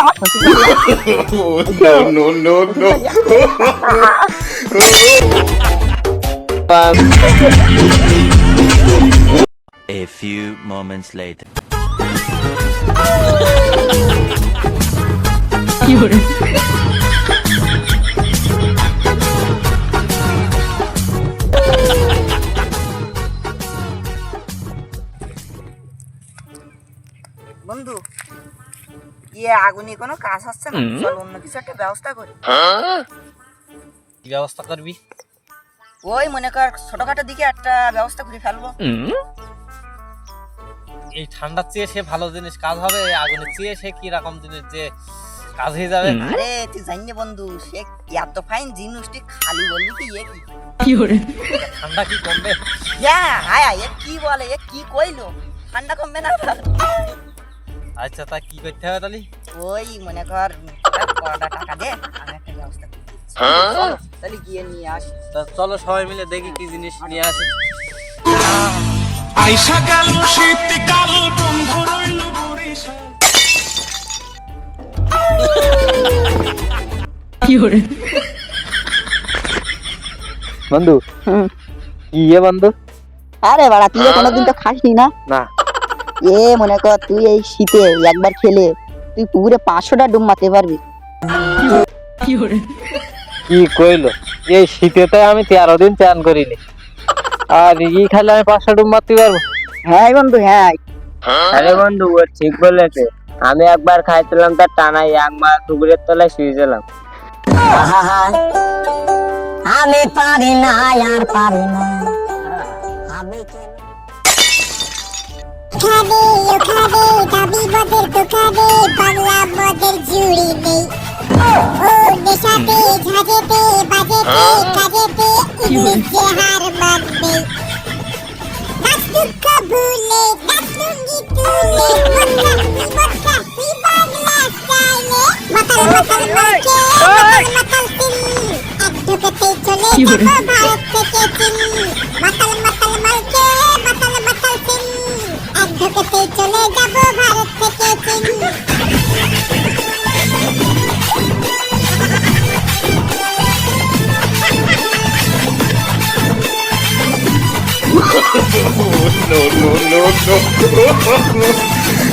আমার শ্বশুর বাড়ি no, no, no, no. A few moments later. বন্ধু ইয়ে আগুনে কোনো কাজ হচ্ছে না। চল অন্য কিছু একটা ব্যবস্থা করি। কি ব্যবস্থা করবি? ওই মনে কর ছোটখাটো দিকে একটা ব্যবস্থা করে ফেলব। এই ঠান্ডার চেয়ে সে ভালো জিনিস কাজ হবে আগুনের চেয়ে সে কি রকম জিনিস যে কাজ হয়ে যাবে? আরে তুই জানি বন্ধু সে এত ফাইন জিনিসটি খালি বললি কি ইয়ে কি? ঠান্ডা কি কমবে? হ্যাঁ হায় এ কি বলে এ কি কইলো? ঠান্ডা কমবে না আচ্ছা তা কি করতে হবে তাহলে? ওই মনে কর কটা টাকা দে আমি একটা ব্যবস্থা করে দিচ্ছি। চলো, তাহলে গিয়ে নিয়ে আসি। তা চলো সবাই মিলে দেখি কি জিনিস নিয়ে আসে। আইসা গেল শীতকাল বন্ধু রইল বরিশাল। বন্ধু ইয়ে বন্ধু? আরে বাড়া তুই কোনোদিন তো খাসনি না? না। এ মনে কর তুই এই শীতে একবার খেলে তুই পুকুরে পাঁচশোটা ডুব মারতে পারবি। কি কইলো? এই শীতেতে আমি তেরো দিন চান করিনি। আর ই খাইলে আমি পাঁচশো ডুব মারতে পারব? হ্যাঁ বন্ধু হ্যাঁ। আরে বন্ধু ও ঠিক বলেছে। আমি একবার খাইছিলাম তার টানাই এক মাস পুকুরের তলায় শুয়েছিলাম। আমি পারি না আর পারি না। খাবে ও খাবে দাবি বদের তো খাবে বাংলা বদের জুড়ি নেই। ও নেশাতে ঝাঁজেতে বাজেতে কাজেতে ইংলিশে হার মানবে দুঃখ ভুলে দাস লুঙ্গি তুলে তুই মক্কা তুই বাংলা স্টাইলে। মাতাল মাতাল মার্কে মাতাল মাতাল সিল এক ঢোকেতেই চলে যাব ভারত থেকে চীন মাতাল এক ঢোকেতেই চলে যাব ভারত থেকে চীন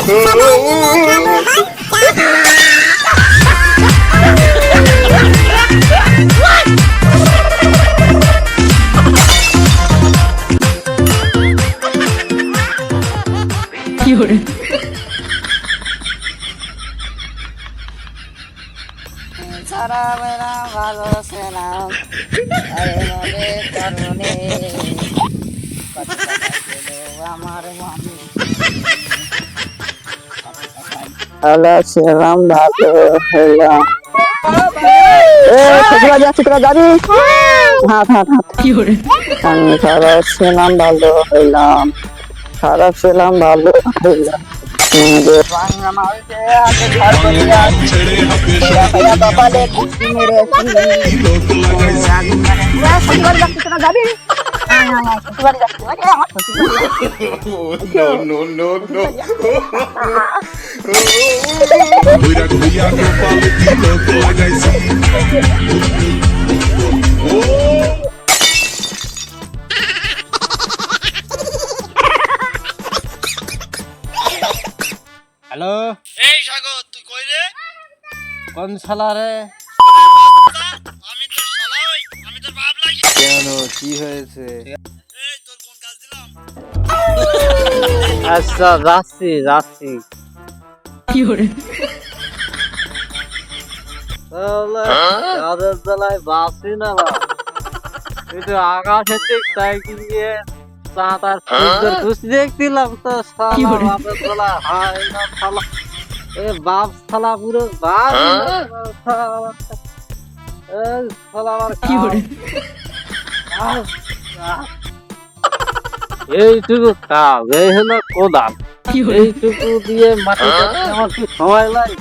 No, no, no, no. সারা বেলা ভালো ছিলাম। আরে মনে পেল আমার মামি ভালো ছিলাম ভালো এ তোরা যাবি হাত হাত হাত। আমি খারাপ ছিলাম ভালো হইলাম। খারাপ ছিলাম ভালো হইলাম। Cuidado, cuidado, fala que louco. Hello? এই সাগর তুই কই রে? কোন শালা রে? আমি তোর শালা হই আমি তোর বাপ লাগি। কেন? কি হয়েছে? এই তোর কোন কাজ দিলাম? আচ্ছা যাচ্ছি যাচ্ছি তাহলে কাজের বেলায় বাঁচি না বা একটু আকাশের দিক তাই গিয়ে তার সূর্যের খুশি দেখছিলাম তো শালা হায় না শালা। এ বাপ শালা পুরো বাপ শালা আমার কাজ। কাজ। এইটুকু কাজ এই হলো কোদাল। এইটুকু দিয়ে মাটি আমার কি সময় লাগে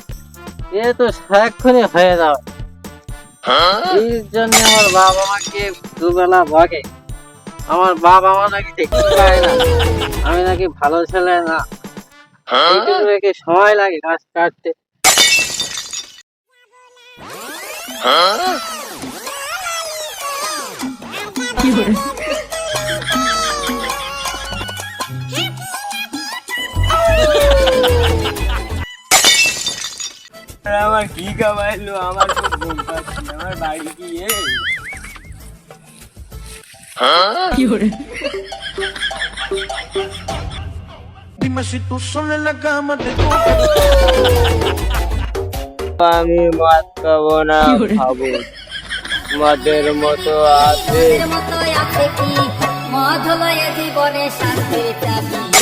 এ তো সারাক্ষণই হয়ে যাবে। এই জন্য আমার বাবা আমাকে দুবেলা বকে। আমার বাবা মা নাকি দেখতে পায় না। আমি নাকি ভালো ছেলে না। সময় লাগে গাছ কাটতে। আমার কি খাবাইলো আমার খুব ঘুম পাচ্ছে আমার বাড়ি কি আমি মদ খাব না খাব। মদের মতো আছে। মতো আছে জীবনে শান্তির চাবি